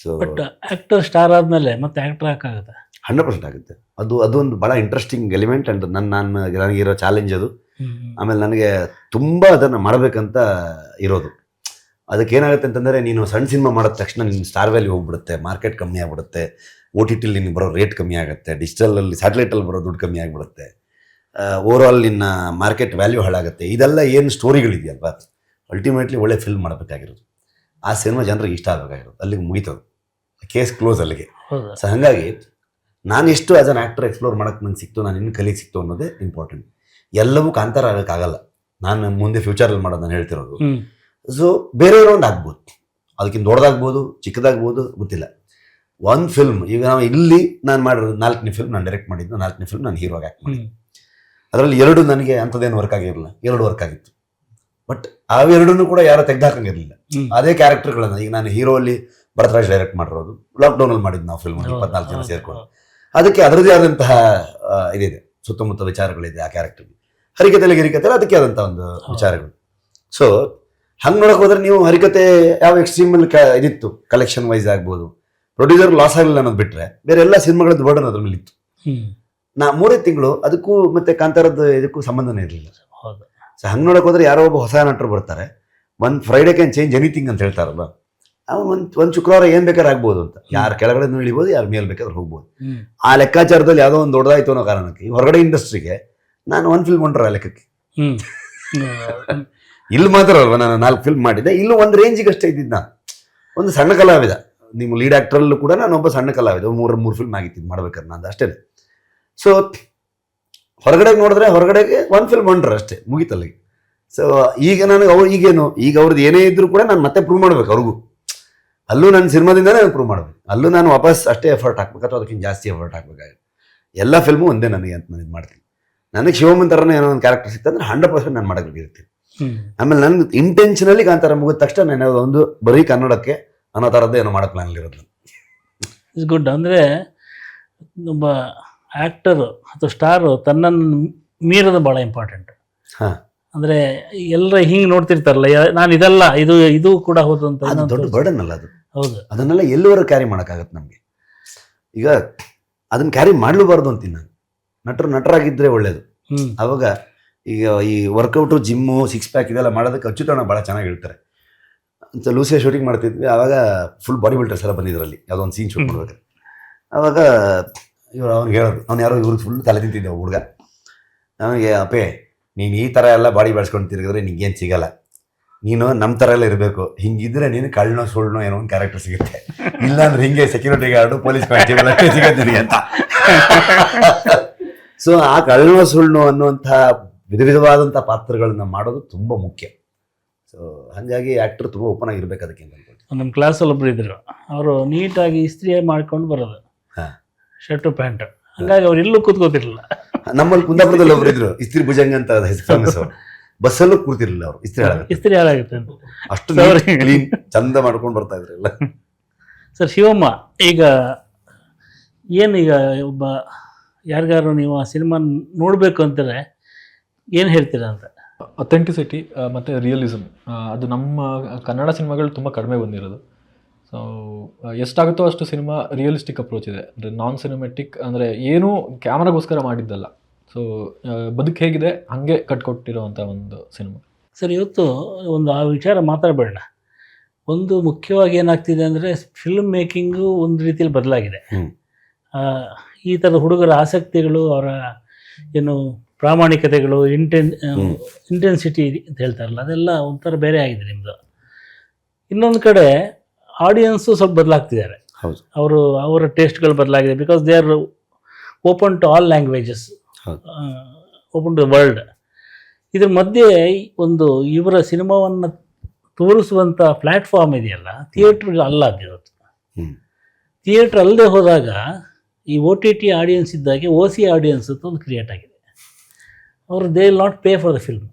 So but actor star ಆದಮೇಲೆ ಮತ್ತೆ actor ಹಾಕಾಗುತ್ತೆ? Hundred percent ಆಗುತ್ತೆ. ಅದು ಅದೊಂದು ಭಾಳ ಇಂಟ್ರೆಸ್ಟಿಂಗ್ ಎಲಿಮೆಂಟ್ ಆ್ಯಂಡ್ ನನ್ನ ನಾನು ನನಗಿರೋ ಚಾಲೆಂಜ್ ಅದು. ಆಮೇಲೆ ನನಗೆ ತುಂಬ ಅದನ್ನು ಮಾಡಬೇಕಂತ ಇರೋದು. ಅದಕ್ಕೆ ಏನಾಗುತ್ತೆ ಅಂತಂದರೆ ನೀನು ಸಣ್ಣ ಸಿನಿಮಾ ಮಾಡಿದ ತಕ್ಷಣ ನಿನ್ನ ಸ್ಟಾರ್ ವ್ಯಾಲ್ಯೂ ಹೋಗ್ಬಿಡುತ್ತೆ ಮಾರ್ಕೆಟ್ ಕಮ್ಮಿ ಆಗ್ಬಿಡುತ್ತೆ ಓ ಟಿ ಟಿಲಿ ನಿನ್ಗೆ ಬರೋ ರೇಟ್ ಕಮ್ಮಿ ಆಗುತ್ತೆ ಡಿಜಿಟಲಲ್ಲಿ ಸ್ಯಾಟಲೈಟಲ್ಲಿ ಬರೋ ದುಡ್ಡು ಕಮ್ಮಿ ಆಗಿಬಿಡುತ್ತೆ ಓವರ್ ಆಲ್ ನಿನ್ನ ಮಾರ್ಕೆಟ್ ವ್ಯಾಲ್ಯೂ ಹಾಳಾಗುತ್ತೆ. ಇದೆಲ್ಲ ಏನು ಸ್ಟೋರಿಗಳಿದೆಯಲ್ವಾ ಅಲ್ಟಿಮೇಟ್ಲಿ ಒಳ್ಳೆ ಫಿಲ್ಮ್ ಮಾಡಬೇಕಾಗಿರೋದು. ಆ ಸಿನಿಮಾ ಜನರಿಗೆ ಇಷ್ಟ ಆಗಬೇಕಾಗಿರೋದು. ಅಲ್ಲಿಗೆ ಮುಗೀತದು. ಕೇಸ್ ಕ್ಲೋಸ್ ಅಲ್ಲಿಗೆ. ಸೊ ಹಾಗಾಗಿ ನಾನು ಎಷ್ಟು ಆಸ್ ಅನ್ ಆ್ಯಕ್ಟರ್ ಎಕ್ಸ್ಪ್ಲೋರ್ ಮಾಡೋಕ್ಕೆ ನಂಗೆ ಸಿಕ್ತು ನಾನು ಇನ್ನು ಕಲಿಗೆ ಸಿಕ್ತು ಅನ್ನೋದೇ ಇಂಪಾರ್ಟೆಂಟ್ ಎಲ್ಲವೂ ಕಾಂತಾರ ಆಗೋಕ್ಕಾಗಲ್ಲ ನಾನು ಮುಂದೆ ಫ್ಯೂಚರಲ್ಲಿ ಮಾಡೋದು ನಾನು ಹೇಳ್ತಿರೋದು. ಸೊ ಬೇರೆಯವರು ಒಂದು ಆಗ್ಬೋದು. ಅದಕ್ಕಿಂತ ದೊಡ್ಡದಾಗ್ಬೋದು ಚಿಕ್ಕದಾಗ್ಬೋದು ಗೊತ್ತಿಲ್ಲ. ಒಂದು ಫಿಲ್ಮ್ ಈಗ ನಾವು ಇಲ್ಲಿ ನಾನು ಮಾಡಿರೋದು ನಾಲ್ಕನೇ ಫಿಲ್ಮ್ ನಾನು ಡೈರೆಕ್ಟ್ ಮಾಡಿದ್ದು ನಾಲ್ಕನೇ ಫಿಲ್ಮ್ ನಾನು ಹೀರೋಗೆ ಆ್ಯಕ್ಟ್ ಮಾಡಿದ್ದು. ಅದರಲ್ಲಿ ಎರಡು ನನಗೆ ಅಂಥದ್ದೇನು ವರ್ಕ್ ಆಗಿರಲಿಲ್ಲ. ಎರಡು ವರ್ಕ್ ಆಗಿತ್ತು. ಬಟ್ ಅವೆರಡನ್ನೂ ಕೂಡ ಯಾರೂ ತೆಗ್ದಾಕಂಗಿರಲಿಲ್ಲ ಹಾಕಂಗಿರಲಿಲ್ಲ. ಅದೇ ಕ್ಯಾರೆಕ್ಟರ್ಗಳನ್ನು ಈಗ ನಾನು ಹೀರೋ ಅಲ್ಲಿ ಭರತರಾಜ್ ಡೈರೆಕ್ಟ್ ಮಾಡಿರೋದು. ಲಾಕ್ಡೌನಲ್ಲಿ ಮಾಡಿದ್ದು ನಾವು ಫಿಲ್ಮ್ ಇಪ್ಪತ್ನಾಲ್ಕು ಜನ ಸೇರ್ಕೊಂಡು. ಅದಕ್ಕೆ ಅದರದೇ ಆದಂತಹ ಇದಿದೆ. ಸುತ್ತಮುತ್ತ ವಿಚಾರಗಳಿದೆ ಆ ಕ್ಯಾರೆಕ್ಟರ್ಗೆ ಹರಿಕತೆಲೆ ಹರಿಕತೆ ಅದಕ್ಕೆ ಆದಂತಹ ಒಂದು ವಿಚಾರಗಳು. ಸೊ ಹಂಗೆ ನೋಡಕ್ ಹೋದ್ರೆ ನೀವು ಹರಿಕತೆ ಯಾವ ಎಕ್ಸ್ಟ್ರೀಮಲ್ಲಿ ಕ ಇದಿತ್ತು ಕಲೆಕ್ಷನ್ ವೈಸ್ ಆಗ್ಬೋದು. ಪ್ರೊಡ್ಯೂಸರ್ ಲಾಸ್ ಆಗಲಿಲ್ಲ ಅನ್ನೋದು ಬಿಟ್ರೆ ಬೇರೆ ಎಲ್ಲ ಸಿನಿಮಾಗಳದ್ದು ಬರ್ಡನ್ ಅದ್ರ ಮೇಲೆ ಇತ್ತು ನಾ ಮೂರೇ ತಿಂಗಳು ಅದಕ್ಕೂ ಮತ್ತೆ ಕಾಂತಾರದ್ದು ಇದಕ್ಕೂ ಸಂಬಂಧನೇ ಇರಲಿಲ್ಲ. ಸೊ ಹಂಗೆ ನೋಡಕ್ ಹೋದ್ರೆ ಯಾರೋ ಒಬ್ಬ ಹೊಸ ನಟರು ಬರ್ತಾರೆ. ಒಂದು ಫ್ರೈಡೆ ಕ್ಯಾನ್ ಚೇಂಜ್ ಎನಿಥಿಂಗ್ ಅಂತ ಹೇಳ್ತಾರಲ್ಲ. ಅವ್ನು ಒಂದು ಒಂದು ಶುಕ್ರವಾರ ಏನು ಬೇಕಾದ್ರೆ ಆಗ್ಬೋದು ಅಂತ. ಯಾರು ಕೆಳಗಡೆ ಇಳಿಬೋದು ಯಾರು ಮೇಲೆ ಬೇಕಾದ್ರೆ ಹೋಗ್ಬೋದು. ಆ ಲೆಕ್ಕಾಚಾರದಲ್ಲಿ ಯಾವುದೋ ಒಂದು ದೊಡ್ಡದಾಯ್ತು ಅನ್ನೋ ಕಾರಣಕ್ಕೆ ಹೊರಗಡೆ ಇಂಡಸ್ಟ್ರಿಗೆ ನಾನು ಒಂದು ಫಿಲ್ಮ್ ಹೊಂಟ್ರ ಆ ಲೆಕ್ಕಕ್ಕೆ. ಇಲ್ಲಿ ಮಾತ್ರ ಅಲ್ವಾ ನಾನು ನಾಲ್ಕು ಫಿಲ್ಮ್ ಮಾಡಿದ್ದೆ. ಇಲ್ಲೂ ಒಂದು ರೇಂಜಿಗೆ ಅಷ್ಟೇ ಇದ್ದಿದ್ದು ನಾನು. ಒಂದು ಸಣ್ಣ ಕಲಾವಿದ. ನಿಮ್ಮ ಲೀಡ್ ಆಕ್ಟ್ರಲ್ಲೂ ಕೂಡ ನಾನು ಒಬ್ಬ ಸಣ್ಣ ಕಲಾವಿದ. ಮೂರು ಮೂರು ಫಿಲ್ಮ್ ಆಗಿತ್ತು ಮಾಡ್ಬೇಕಾದ್ರೆ ನಾನು ಅಷ್ಟೇ ಸೊ ಹೊರಗಡೆ ನೋಡಿದ್ರೆ ಹೊರಗಡೆಗೆ ಒಂದು ಫಿಲ್ಮ್ ಹೊಂಟ್ರೆ ಅಷ್ಟೇ ಮುಗೀತಲ್ಲಿಗೆ ಸೊ ಈಗ ನನಗೆ ಅವ್ರು ಈಗೇನು ಈಗ ಅವ್ರದ್ದು ಏನೇ ಇದ್ರೂ ಕೂಡ ನಾನು ಮತ್ತೆ ಪ್ರೂವ್ ಮಾಡ್ಬೇಕು ಅವ್ರಿಗೂ. ಅಲ್ಲೂ ನನ್ನ ಸಿನಿಮಾದಿಂದನೇ ಪ್ರೂವ್ ಮಾಡಬೇಕು. ಅಲ್ಲೂ ನಾನು ವಾಪಸ್ ಅಷ್ಟೇ ಎಫರ್ಟ್ ಹಾಕ್ಬೇಕು ಅಥವಾ ಅದಕ್ಕಿಂತ ಜಾಸ್ತಿ ಎಫರ್ಟ್ ಹಾಕ್ಬೇಕಾಗುತ್ತೆ. ಎಲ್ಲ ಫಿಲ್ಮು ಒಂದೇ ನನಗೆ ಅಂತ ನಾನು ಇದು ಮಾಡ್ತೀನಿ. ನನಗೆ ಶಿವಮನ್ ಥರನೇ ಏನೋ ಒಂದು ಕ್ಯಾರೆಕ್ಟರ್ ಸಿಕ್ತಂದ್ರೆ ಹಂಡ್ರೆಡ್ ಪರ್ಸೆಂಟ್ ನಾನು ಮಾಡಬೇಕಿರ್ತೀನಿ ಆಮೇಲೆ ನನ್ಗೆ ಇಂಟೆನ್ಷನಲಿ ಕಾಂತಾರ ಮುಗಿದ ತಕ್ಷಣ ನಾನು ಯಾವುದೋ ಒಂದು ಬರೀ ಕನ್ನಡಕ್ಕೆ ಅನ್ನೋ ಥರದ್ದು ಏನೋ ಮಾಡೋ ಪ್ಲಾನ್ ಇರೋದು ಇಟ್ಸ್ ಗುಡ್ ಅಂದರೆ ಒಬ್ಬ ಆ್ಯಕ್ಟರು ಅಥವಾ ಸ್ಟಾರು ತನ್ನನ್ನು ಮೀರೋದು ಭಾಳ ಇಂಪಾರ್ಟೆಂಟ್ ಹಾಂ. ಅಂದರೆ ಎಲ್ಲರೂ ಹಿಂಗೆ ನೋಡ್ತಿರ್ತಾರಲ್ಲ ನಾನು ಇದಲ್ಲ ಇದು ಇದು ಕೂಡ ಹೋದಂಥ ಅಂತ ದೊಡ್ಡ. ಬರ್ಡನ್ ಅಲ್ಲ ಅದು. ಹೌದು. ಅದನ್ನೆಲ್ಲ ಎಲ್ಲಿವರೆಗೂ ಕ್ಯಾರಿ ಮಾಡೋಕ್ಕಾಗತ್ತೆ ನಮಗೆ. ಈಗ ಅದನ್ನ ಕ್ಯಾರಿ ಮಾಡಲೂಬಾರ್ದು ಅಂತೀನಿ ನಾನು. ನಟರು ನಟರಾಗಿದ್ದರೆ ಒಳ್ಳೆಯದು ಅವಾಗ ಈಗ ಈ ವರ್ಕೌಟು ಜಿಮ್ಮು ಸಿಕ್ಸ್ ಪ್ಯಾಕ್ ಇದೆಲ್ಲ ಮಾಡೋದಕ್ಕೆ ಅಚ್ಚುತಣ ಭಾಳ ಚೆನ್ನಾಗಿ ಹೇಳ್ತಾರೆ. ಅಂತ ಲೂಸಿಯ ಶೂಟಿಂಗ್ ಮಾಡ್ತಿದ್ವಿ. ಆವಾಗ ಫುಲ್ ಬಾಡಿ ಬಿಲ್ಡರ್ಸ್ ಎಲ್ಲ ಬಂದಿದ್ರಲ್ಲಿ. ಯಾವುದೋ ಒಂದು ಸೀನ್ ಶೂಟ್. ಮಾಡ್ಬೇಕಾದ್ರೆ ಆವಾಗ ಇವ್ರು ಅವ್ನಿಗೆ ಹೇಳೋದು. ಅವ್ನು ಯಾರೋ ಇವ್ರಿಗೆ ಫುಲ್ ತಲೆ ತಿಂತಿದ್ದೆ ಹುಡುಗ. ನನಗೆ ಅಪ್ಪೇ ನೀನು ಈ ಥರ ಎಲ್ಲ ಬಾಡಿ ಬೆಳೆಸ್ಕೊಂಡು ತಿರುಗಿದ್ರೆ ನಿಂಗೇನು ಸಿಗಲ್ಲ. ನೀನು ನಮ್ಮ ಥರ ಎಲ್ಲ ಇರಬೇಕು. ಹಿಂಗಿದ್ರೆ ನೀನು ಕಳ್ಳನೋ ಸುಳ್ಳನೋ ಏನೋ ಒಂದು ಕ್ಯಾರೆಕ್ಟರ್ ಸಿಗುತ್ತೆ. ಇಲ್ಲಾಂದ್ರೆ ಹಿಂಗೆ ಸೆಕ್ಯೂರಿಟಿ ಗಾರ್ಡು ಪೊಲೀಸ್ ಕಾನ್ಸ್ಟೇಬಲ್ ಅಷ್ಟೇ ಸಿಗುತ್ತೆ ನಿನಗೆ ಅಂತ. ಸೊ ಆ ಕಳ್ಳನೋ ಸುಳ್ಳನೋ ಅನ್ನುವಂಥ ವಿಧ ವಿಧವಾದಂಥ ಪಾತ್ರಗಳನ್ನ ಮಾಡೋದು ತುಂಬ ಮುಖ್ಯ. ಸೊ ಹಾಗಾಗಿ ಆ್ಯಕ್ಟರ್ ತುಂಬ ಓಪನ್ ಆಗಿರ್ಬೇಕು ಅದಕ್ಕೆ ನಮ್ಮ ಕ್ಲಾಸಲ್ಲಿ ಒಬ್ರು ಇದ್ರು. ಅವರು ನೀಟಾಗಿ ಇಸ್ತ್ರಿ ಮಾಡ್ಕೊಂಡು ಬರೋದು. ಹಾಂ. ಶರ್ಟು ಪ್ಯಾಂಟು ಹಂಗಾಗಿ ಅವ್ರು ಎಲ್ಲೂ ಕೂತ್ಕೋತಿರ್ಲಿಲ್ಲ. ನಮ್ಮಲ್ಲಿ ಕುಂದಾಪುರದಲ್ಲಿ ಒಬ್ರು ಇದ್ರು. ಇಸ್ತ್ರಿ ಭುಜಂಗ ಅಂತ ಹೆಸರು ಫೇಮಸ್ ಬಸ್ಸಲ್ಲೂ ಕೂರ್ತಿರ್ಲಿಲ್ಲ ಅವರು ಇಸ್ತ್ರಿ ಇಸ್ತ್ರಿ ಹಾಳಾಗುತ್ತೆ ಅಂತ. ಅಷ್ಟು Sorry. ಕ್ಲೀನ್ ಚಂದ ಮಾಡ್ಕೊಂಡು ಬರ್ತಾ ಇದ್ರಲ್ಲ ಸರ್ ಶಿವಮ್ಮ ಈಗ ಏನೀಗ ಒಬ್ಬ ಯಾರಿಗಾರು ನೀವು ಆ ಸಿನಿಮಾ ನೋಡಬೇಕು ಅಂತಾರೆ ಏನು ಹೇಳ್ತೀರಾ ಅಂತ? ಅಥೆಂಟಿಸಿಟಿ ಮತ್ತು ರಿಯಲಿಸಮ್ ಅದು ನಮ್ಮ ಕನ್ನಡ ಸಿನಿಮಾಗಳು ತುಂಬ ಕಡಿಮೆ ಬಂದಿರೋದು. ಸೊ ಎಷ್ಟಾಗುತ್ತೋ ಅಷ್ಟು ಸಿನಿಮಾ ರಿಯಲಿಸ್ಟಿಕ್ ಅಪ್ರೋಚ್ ಇದೆ. ಅಂದರೆ ನಾನ್ ಸಿನಿಮೆಟಿಕ್ ಅಂದರೆ ಏನೂ ಕ್ಯಾಮ್ರಾಗೋಸ್ಕರ ಮಾಡಿದ್ದಲ್ಲ. ಸೊ ಬದುಕು ಹೇಗಿದೆ? ಹಾಗೆ ಕಟ್ಕೊಟ್ಟಿರೋವಂಥ ಒಂದು ಸಿನಿಮಾ. ಸರ್ ಇವತ್ತು ಒಂದು ಆ ವಿಚಾರ ಮಾತಾಡಬೇಡ ಒಂದು ಮುಖ್ಯವಾಗಿ ಏನಾಗ್ತಿದೆ ಅಂದರೆ ಫಿಲ್ಮ್ ಮೇಕಿಂಗು ಒಂದು ರೀತಿಯಲ್ಲಿ ಬದಲಾಗಿದೆ. ಆ, ಈ ಥರದ ಹುಡುಗರ ಆಸಕ್ತಿಗಳು ಅವರ ಏನು ಪ್ರಾಮಾಣಿಕತೆಗಳು ಇಂಟೆನ್. ಇಂಟೆನ್ಸಿಟಿ ಅಂತ ಹೇಳ್ತಾರಲ್ಲ ಅದೆಲ್ಲ ಒಂಥರ ಬೇರೆ ಆಗಿದೆ ನಿಮ್ಮದು ಇನ್ನೊಂದು ಕಡೆ ಆಡಿಯನ್ಸು ಸ್ವಲ್ಪ ಬದಲಾಗ್ತಿದ್ದಾರೆ. ಹೌದು. ಅವರು ಅವರ ಟೇಸ್ಟ್ಗಳು ಬದಲಾಗಿದೆ because they are open to all languages. Open to world ಇದ್ರ ಮಧ್ಯೆ ಒಂದು ಇವರ ಸಿನಿಮಾವನ್ನು ತೋರಿಸುವಂಥ ಪ್ಲ್ಯಾಟ್ಫಾರ್ಮ್ ಇದೆಯಲ್ಲ ಥಿಯೇಟ್ರ್ ಅಲ್ಲ ಅದಿರೋದು. ಥಿಯೇಟ್ರ್ ಅಲ್ಲದೆ ಹೋದಾಗ ಈ ಒ ಟಿ ಟಿ ಆಡಿಯನ್ಸ್ ಇದ್ದಾಗೆ ಓ ಸಿ ಆಡಿಯನ್ಸ್ ಅಂತ ಒಂದು ಕ್ರಿಯೇಟ್ ಆಗಿದೆ. ಅವರು they will not pay for the film.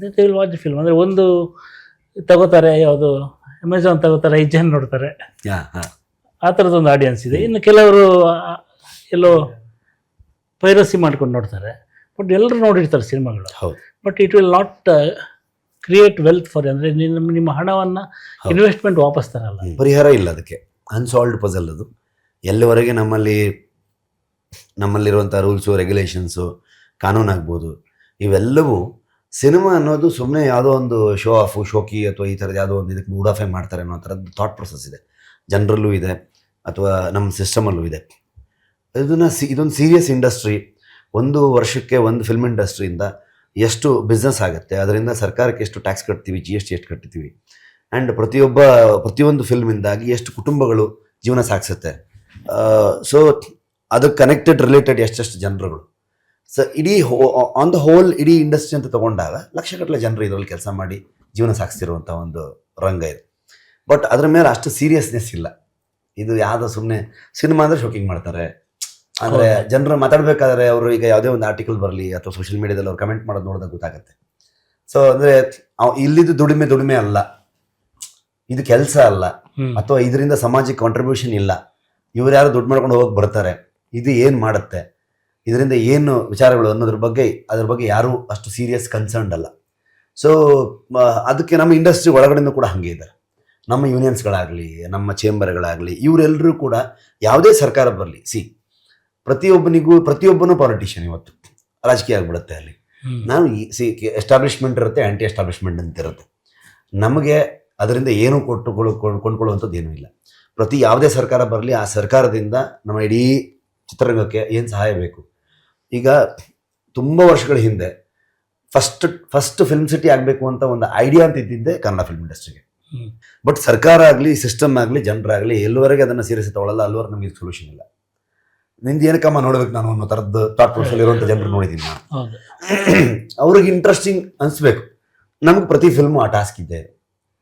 They will watch the film ಅಂದರೆ ಒಂದು ತಗೋತಾರೆ ಯಾವುದು ಅಮೆಝಾನ್ ತಗೋತಾರೆ ಐಜನ್ ಜನ ನೋಡ್ತಾರೆ. ಆ ಥರದೊಂದು ಆಡಿಯನ್ಸ್ ಇದೆ. ಇನ್ನು ಕೆಲವರು ಎಲ್ಲೋ ಪೈರಸಿ ಮಾಡ್ಕೊಂಡು ನೋಡ್ತಾರೆ. ಬಟ್ ಎಲ್ಲರೂ ನೋಡಿರ್ತಾರೆ ಸಿನಿಮಾಗಳು. ಹೌದು. But it will not create wealth for ಅಂದರೆ ನಿಮ್ಮ ನಿಮ್ಮ ಹಣವನ್ನು ಇನ್ವೆಸ್ಟ್ಮೆಂಟ್ ವಾಪಸ್ ತರಲ್ಲ. ಪರಿಹಾರ ಇಲ್ಲ ಅದಕ್ಕೆ. ಅನ್ಸಾಲ್ವ್ಡ್ ಪಜಲ್ ಅದು. ಎಲ್ಲಿವರೆಗೆ ನಮ್ಮಲ್ಲಿ ನಮ್ಮಲ್ಲಿರುವಂಥ ರೂಲ್ಸು ರೆಗ್ಯುಲೇಷನ್ಸು ಕಾನೂನಾಗ್ಬೋದು ಇವೆಲ್ಲವೂ ಸಿನಿಮಾ ಅನ್ನೋದು ಸುಮ್ಮನೆ ಯಾವುದೋ ಒಂದು ಶೋ ಆಫು ಶೋಕಿ ಅಥವಾ ಈ ಥರದ ಯಾವುದೋ ಒಂದು ಇದಕ್ಕೆ ಮೂಡಾಫೆ ಮಾಡ್ತಾರೆ ಅನ್ನೋ ಥರದ್ದು ಥಾಟ್ ಪ್ರೊಸೆಸ್ ಇದೆ. ಜನರಲ್ಲೂ ಇದೆ ಅಥವಾ ನಮ್ಮ ಸಿಸ್ಟಮಲ್ಲೂ ಇದೆ. ಇದನ್ನು ಸಿ ಇದೊಂದು ಸೀರಿಯಸ್ ಇಂಡಸ್ಟ್ರಿ ಒಂದು ವರ್ಷಕ್ಕೆ ಒಂದು ಫಿಲ್ಮ್ ಇಂಡಸ್ಟ್ರಿಯಿಂದ ಎಷ್ಟು ಬಿಸ್ನೆಸ್ ಆಗುತ್ತೆ, ಅದರಿಂದ ಸರ್ಕಾರಕ್ಕೆ ಎಷ್ಟು ಟ್ಯಾಕ್ಸ್ ಕಟ್ತೀವಿ ಜಿ ಎಸ್ ಟಿ ಎಷ್ಟು ಕಟ್ತೀವಿ ಆ್ಯಂಡ್ ಪ್ರತಿಯೊಬ್ಬ, ಪ್ರತಿಯೊಂದು ಫಿಲ್ಮಿಂದಾಗಿ ಎಷ್ಟು ಕುಟುಂಬಗಳು ಜೀವನ ಸಾಗಿಸುತ್ತೆ. ಸೊ ಅದಕ್ಕೆ ಕನೆಕ್ಟೆಡ್ ರಿಲೇಟೆಡ್ ಎಷ್ಟೆಷ್ಟು ಜನರುಗಳು. ಸೊ ಇಡೀ ಹೋ ಆನ್ ದ ಹೋಲ್ ಇಡೀ ಇಂಡಸ್ಟ್ರಿ ಅಂತ ತೊಗೊಂಡಾಗ ಲಕ್ಷಗಟ್ಟಲೆ ಜನರು ಇದರಲ್ಲಿ ಕೆಲಸ ಮಾಡಿ ಜೀವನ ಸಾಗಿಸ್ತಿರುವಂಥ ಒಂದು ರಂಗ ಇದೆ. ಬಟ್ ಅದ್ರ ಮೇಲೆ ಅಷ್ಟು ಸೀರಿಯಸ್ನೆಸ್ ಇಲ್ಲ. ಇದು ಯಾವುದೋ ಸುಮ್ಮನೆ ಸಿನಿಮಾ ಅಂದರೆ ಶೋಕಿಂಗ್ ಮಾಡ್ತಾರೆ. ಅಂದರೆ ಜನರು ಮಾತಾಡ್ಬೇಕಾದ್ರೆ ಅವರು ಈಗ ಯಾವುದೇ ಒಂದು ಆರ್ಟಿಕಲ್ ಬರಲಿ ಅಥವಾ ಸೋಷಿಯಲ್ ಮೀಡಿಯಾದಲ್ಲಿ ಅವ್ರು ಕಮೆಂಟ್ ಮಾಡೋದು ನೋಡಿದಾಗ ಗೊತ್ತಾಗುತ್ತೆ. ಸೊ ಅಂದ್ರೆ ಇಲ್ಲಿದ್ದು ದುಡಿಮೆ ದುಡಿಮೆ ಅಲ್ಲ. ಇದು ಕೆಲಸ ಅಲ್ಲ. ಅಥವಾ ಇದರಿಂದ ಸಮಾಜಕ್ಕೆ ಕಾಂಟ್ರಿಬ್ಯೂಷನ್ ಇಲ್ಲ. ಇವ್ರು ಯಾರು ದುಡ್ಡು ಮಾಡ್ಕೊಂಡು ಹೋಗಿ ಬರ್ತಾರೆ. ಇದು ಏನು ಮಾಡುತ್ತೆ? ಇದರಿಂದ ಏನು ವಿಚಾರಗಳು ಅನ್ನೋದ್ರ ಬಗ್ಗೆ ಅದ್ರ ಬಗ್ಗೆ ಯಾರೂ ಅಷ್ಟು ಸೀರಿಯಸ್ ಕನ್ಸರ್ನ್ಡ್ ಅಲ್ಲ. ಸೊ ಅದಕ್ಕೆ ನಮ್ಮ ಇಂಡಸ್ಟ್ರಿ ಒಳಗಡೆನೂ ಕೂಡ ಹಾಗೆ ಇದ್ದಾರೆ. ನಮ್ಮ ಯೂನಿಯನ್ಸ್ಗಳಾಗಲಿ ನಮ್ಮ ಚೇಂಬರ್ಗಳಾಗಲಿ ಇವರೆಲ್ಲರೂ ಕೂಡ ಯಾವುದೇ ಸರ್ಕಾರ ಬರಲಿ ಸಿ ಪ್ರತಿಯೊಬ್ಬನಿಗೂ ಪ್ರತಿಯೊಬ್ಬನೂ ಪಾಲಿಟಿಷಿಯನ್ ಇವತ್ತು. ರಾಜಕೀಯ ಆಗಿಬಿಡುತ್ತೆ ಅಲ್ಲಿ. ನಾನು ಸಿ ಎಸ್ಟಾಬ್ಲಿಷ್ಮೆಂಟ್ ಇರುತ್ತೆ ಆ್ಯಂಟಿ ಎಸ್ಟಾಬ್ಲಿಷ್ಮೆಂಟ್ ಅಂತ ಇರುತ್ತೆ. ನಮಗೆ ಅದರಿಂದ ಏನು ಕೊಟ್ಟುಕೊಳ್ಳು ಕೊಂಡ್ಕೊಳ್ಳುವಂಥದ್ದು ಏನೂ ಇಲ್ಲ. ಪ್ರತಿ ಯಾವುದೇ ಸರ್ಕಾರ ಬರಲಿ ಆ ಸರ್ಕಾರದಿಂದ ನಮ್ಮ ಇಡೀ ಚಿತ್ರರಂಗಕ್ಕೆ ಏನು ಸಹಾಯ ಬೇಕು? ಈಗ ತುಂಬ ವರ್ಷಗಳ ಹಿಂದೆ ಫಸ್ಟ್ ಫಸ್ಟ್ ಫಿಲ್ಮ್ ಸಿಟಿ ಆಗಬೇಕು ಅಂತ ಒಂದು ಐಡಿಯಾ ಅಂತ ಇದ್ದಿದ್ದೆ ಕನ್ನಡ ಫಿಲ್ಮ್ ಇಂಡಸ್ಟ್ರಿಗೆ. ಬಟ್ ಸರ್ಕಾರ ಆಗಲಿ ಸಿಸ್ಟಮ್ ಆಗಲಿ ಜನರಾಗಲಿ ಎಲ್ಲವರೆಗೆ ಅದನ್ನು ಸೀರಿಯಸ್ ತಗೊಳ್ಳಲ್ಲ ಅಲ್ಲಿವರೆಗೆ ನಮಗೆ ಸೊಲ್ಯೂಷನ್ ಇಲ್ಲ. ನಿಂದು ಏನಕ್ಕಮ್ಮ ನೋಡ್ಬೇಕು ನಾನು ಅನ್ನೋ ಥರದ್ದು ಥಾಟ್ ಪ್ರೊಸೆಸ್ ಇರುವಂಥ ಜನರು ನೋಡಿದ್ದೀನಿ ನಾನು. ಅವ್ರಿಗೆ ಇಂಟ್ರೆಸ್ಟಿಂಗ್ ಅನಿಸ್ಬೇಕು. ನಮ್ಗೆ ಪ್ರತಿ ಫಿಲ್ಮು ಆ ಟಾಸ್ಕ್ ಇದೆ.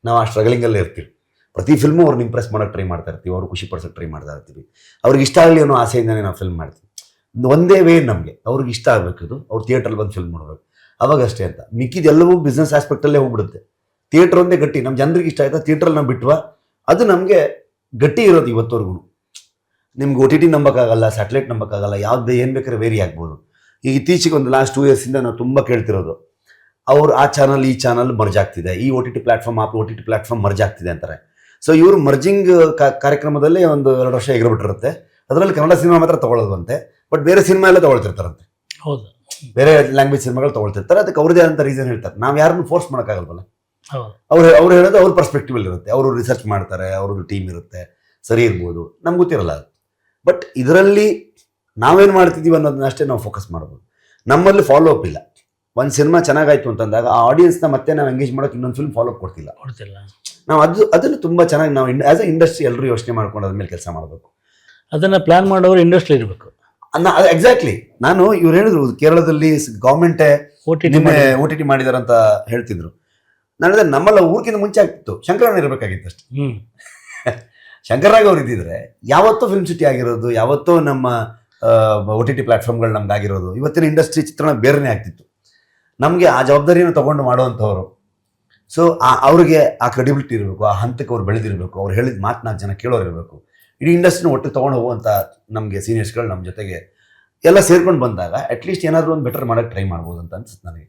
ನಾವು ಆ ಸ್ಟ್ರಗಲಿಂಗಲ್ಲೇ ಇರ್ತೀವಿ. ಪ್ರತಿ ಫಿಲ್ಮು ಅವ್ರನ್ನ ಇಂಪ್ರೆಸ್ ಮಾಡೋಕ್ಕೆ ಟ್ರೈ ಮಾಡ್ತಾ ಇರ್ತೀವಿ. ಅವ್ರು ಖುಷಿ ಪಡ್ಸೋಕೆ ಟ್ರೈ ಮಾಡ್ತಾ ಇರ್ತೀವಿ. ಅವ್ರಿಗೆ ಇಷ್ಟ ಆಗಲಿ ಅನ್ನೋ ಆಸೆಯಿಂದನೇ ನಾವು ಫಿಲ್ಮ್ ಮಾಡ್ತೀವಿ. ಒಂದೇ ವೇ ನಮಗೆ. ಅವ್ರಿಗೆ ಇಷ್ಟ ಆಗಬೇಕು ಇದು. ಅವ್ರು ಥಿಯೇಟ್ರಲ್ಲಿ ಬಂದು ಫಿಲ್ಮ್ ನೋಡ್ಬೇಕು. ಅವಾಗ ಅಷ್ಟೇ ಅಂತ. ಮಿಕ್ಕಿದೆಲ್ಲವೂ ಬಿಸ್ನೆಸ್ ಆಸ್ಪೆಕ್ಟಲ್ಲೇ ಹೋಗ್ಬಿಡುತ್ತೆ. ಥಿಯೇಟ್ರ್ ಒಂದೇ ಗಟ್ಟಿ. ನಮ್ಮ ಜನರಿಗೆ ಇಷ್ಟ ಆಯ್ತಾ? ಥಿಯೇಟ್ರಲ್ಲಿ ನಾವು ಬಿಟ್ವಾ? ಅದು ನಮಗೆ ಗಟ್ಟಿ ಇರೋದು ಇವತ್ತವರೆಗೂ ನಿಮ್ಗೆ ಒ ಟಿ ಟಿ ನಂಬಕ್ಕಾಗಲ್ಲ ಸ್ಯಾಟಲೈಟ್ ನಂಬಕ್ಕಾಗಲ್ಲ ಯಾವ್ದು ಏನು ಬೇಕಾದ್ರೆ ವೇರಿ ಆಗ್ಬೋದು. ಈಗ ಇತ್ತೀಚೆಗೆ ಒಂದು ಲಾಸ್ಟ್ ಟೂ ಇಯರ್ಸಿಂದ ನಾವು ತುಂಬ ಕೇಳ್ತಿರೋದು ಅವ್ರು ಆ ಚಾನಲ್ ಈ ಚಾನಲ್ ಮರ್ಜ್ ಆಗ್ತಿದೆ ಈ ಒ ಟಿ ಟಿ ಪ್ಲಾಟ್ಫಾರ್ಮ್ ಆ O T T platform merge ಆಗ್ತಿದೆ ಅಂತಾರೆ. ಸೊ ಇವರು ಮರ್ಜಿಂಗ್ ಕಾರ್ಯಕ್ರಮದಲ್ಲಿ ಒಂದು ಎರಡು ವರ್ಷ ಎಗರ್ಬಿಟ್ಟಿರುತ್ತೆ. ಅದರಲ್ಲಿ ಕನ್ನಡ ಸಿನಿಮಾ ಮಾತ್ರ ತೊಗೊಳ್ಳೋದಂತೆ ಬಟ್ ಬೇರೆ ಸಿನಿಮಾ ಎಲ್ಲ ತೊಗೊಳ್ತಿರ್ತಾರಂತೆ. ಹೌದು. ಬೇರೆ ಲ್ಯಾಂಗ್ವೇಜ್ ಸಿನಿಮಾಗಳು ತೊಗೊಳ್ತಿರ್ತಾರೆ ಅದಕ್ಕೆ ಅವ್ರದೇ ಆದಂಥ ರೀಸನ್ ಹೇಳ್ತಾರೆ. ನಾವು ಯಾರನ್ನು ಫೋರ್ಸ್ ಮಾಡೋಕ್ಕಾಗಲ್ವಲ್ಲ? ಅವ್ರು ಅವ್ರು ಹೇಳೋದು ಅವ್ರ ಪರ್ಸ್ಪೆಕ್ಟಿವ್ ಇರುತ್ತೆ ಅವರು ರಿಸರ್ಚ್ ಮಾಡ್ತಾರೆ ಅವ್ರದ್ದು ಟೀಮ್ ಇರುತ್ತೆ. ಸರಿ ಇರ್ಬೋದು. ನಮ್ಗೆ ಗೊತ್ತಿರಲ್ಲ ಅದು. ಬಟ್ ಇದರಲ್ಲಿ ನಾವೇನು ಮಾಡ್ತಿದ್ದೀವಿ ಅನ್ನೋದನ್ನ ಅಷ್ಟೇ ನಾವು ಫೋಕಸ್ ಮಾಡ್ಬೋದು. ನಮ್ಮಲ್ಲಿ ಫಾಲೋ ಅಪ್ ಇಲ್ಲ. ಒಂದು ಸಿನಿಮಾ ಚೆನ್ನಾಗಾಯ್ತು ಅಂತಂದಾಗ ಆ ಆಡಿಯನ್ಸ್ನ ಮತ್ತೆ ನಾವು ಎಂಗೇಜ್ ಮಾಡೋಕೆ ಇನ್ನೊಂದು ಫಿಲ್ಮ್ ಫಾಲೋ ಅಪ್ ಕೊಡ್ತಿಲ್ಲ. ಕೊಡ್ತಿಲ್ಲ. ನಾವು ಅದು ಅದನ್ನು ತುಂಬ ಚೆನ್ನಾಗಿ ನಾವು ಆ್ಯಸ್ ಅ ಇಂಡಸ್ಟ್ರಿ ಎಲ್ಲರೂ ಯೋಚನೆ ಮಾಡ್ಕೊಂಡು ಅದ್ರ ಮೇಲೆ ಕೆಲಸ ಮಾಡಬೇಕು. ಅದನ್ನು ಪ್ಲಾನ್ ಮಾಡೋರು ಇಂಡಸ್ಟ್ರಿ ಇರಬೇಕು. ಅನ್ನ ಅದು ಎಕ್ಸಾಕ್ಟ್ಲಿ ನಾನು ಇವ್ರು ಹೇಳಿದ್ರು ಕೇರಳದಲ್ಲಿ ಗೌರ್ಮೆಂಟೇ ಓ ಟಿ ಟಿ ನಿನ್ನೆ ಓ ಟಿ ಟಿ ಮಾಡಿದಾರಂತ ಹೇಳ್ತಿದ್ರು. ನಾನು ಹೇಳಿದೆ ನಮ್ಮಲ್ಲ ಊರ್ಕಿಂತ ಮುಂಚೆ ಆಗ್ತಿತ್ತು. ಶಂಕರಣ್ಣ ಇರಬೇಕಾಗಿತ್ತು ಅಷ್ಟೇ. ಶಂಕರ್ರಾಗ್ ಅವ್ರು ಇದ್ದಿದ್ರೆ ಯಾವತ್ತೋ ಫಿಲ್ಮ್ ಸಿಟಿ ಆಗಿರೋದು, ಯಾವತ್ತೋ ನಮ್ಮ ಒ ಟಿ ಟಿ ಪ್ಲಾಟ್ಫಾರ್ಮ್ಗಳು ನಮ್ಗೆ ಆಗಿರೋದು ಇವತ್ತಿನ ಇಂಡಸ್ಟ್ರಿ ಚಿತ್ರಣ ಬೇರೆನೇ ಆಗ್ತಿತ್ತು. ನಮಗೆ ಆ ಜವಾಬ್ದಾರಿಯನ್ನು ತಗೊಂಡು ಮಾಡುವಂಥವ್ರು. ಸೊ ಆ, ಅವ್ರಿಗೆ ಆ ಕ್ರೆಡಿಬಿಲಿಟಿ ಇರಬೇಕು, ಆ ಹಂತಕ್ಕೆ ಅವ್ರು ಬೆಳೆದಿರಬೇಕು, ಅವ್ರು ಹೇಳಿದ ಮಾತು ನಾಲ್ಕು ಜನ ಕೇಳೋರು ಇರಬೇಕು. ಇಡೀ ಇಂಡಸ್ಟ್ರಿನ ಒಟ್ಟು ತೊಗೊಂಡು ಹೋಗುವಂಥ ನಮಗೆ ಸೀನಿಯರ್ಸ್ಗಳು ನಮ್ಮ ಜೊತೆಗೆ ಎಲ್ಲ ಸೇರ್ಕೊಂಡು ಬಂದಾಗ ಅಟ್ಲೀಸ್ಟ್ ಏನಾದರೂ ಒಂದು ಬೆಟರ್ ಮಾಡೋಕ್ಕೆ ಟ್ರೈ ಮಾಡ್ಬೋದು ಅಂತ ಅನ್ಸುತ್ತೆ ನನಗೆ.